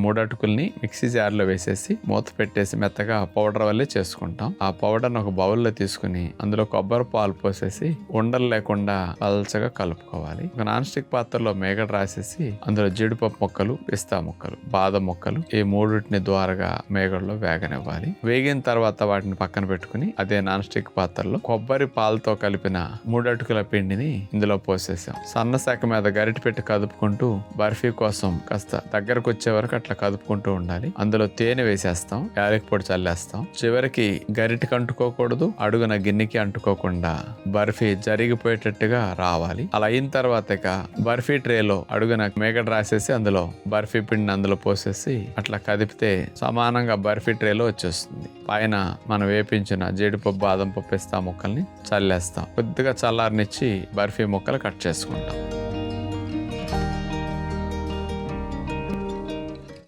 మూడు అటుకుల్ని మిక్సీ జార్లో వేసేసి మూత పెట్టేసి మెత్తగా పౌడర్ వల్లే చేసుకుంటాం. ఆ పౌడర్ని ఒక బౌల్లో తీసుకుని అందులో కొబ్బరి పాలు పోసేసి ఉండలు లేకుండా పలచగా కలుపుకోవాలి. ఒక నాన్ స్టిక్ పాత్రలో మేగడ రాసేసి అందులో జీడిపప్పు ముక్కలు పిస్తా ముక్కలు బాదం ముక్కలు ఈ మూడింటిని ద్వారగా మేగడలో వేగనివ్వాలి. వేగిన తర్వాత వాటిని పక్కన పెట్టుకుని అదే నాన్ స్టిక్ పాత్రలో కొబ్బరి పాలతో కలిపిన మూడు అటుకుల పిండిని ఇందులో పోసేసాం. సన్న శాఖ మీద గరిటె పెట్టి కదుపుకుంటూ బర్ఫీ కోసం కాస్త దగ్గరకు వచ్చే వరకు అట్లా కదుపుకుంటూ ఉండాలి. అందులో తేనె వేసేస్తాం యాలకి పొడి చల్లేస్తాం. చివరికి గరిటకి అంటుకోకూడదు అడుగున గిన్నెకి అంటుకోకుండా బర్ఫీ జరిగిపోయేటట్టుగా రావాలి. అలా అయిన తర్వాత ఇక బర్ఫీ ట్రేలో అడుగున మేకడ రాసేసి అందులో బర్ఫీ పిండిని అందులో పోసేసి అట్లా కదిపితే సమానంగా బర్ఫీ ట్రేలో వచ్చేస్తుంది. పైన మనం వేపించిన జీడిపప్పు బాదం పప్పు ఇస్తా ముక్కల్ని చల్లేస్తాం. కొద్దిగా చల్లారనిచ్చి బర్ఫీ ముక్కలు కట్ చేసుకుంటాం.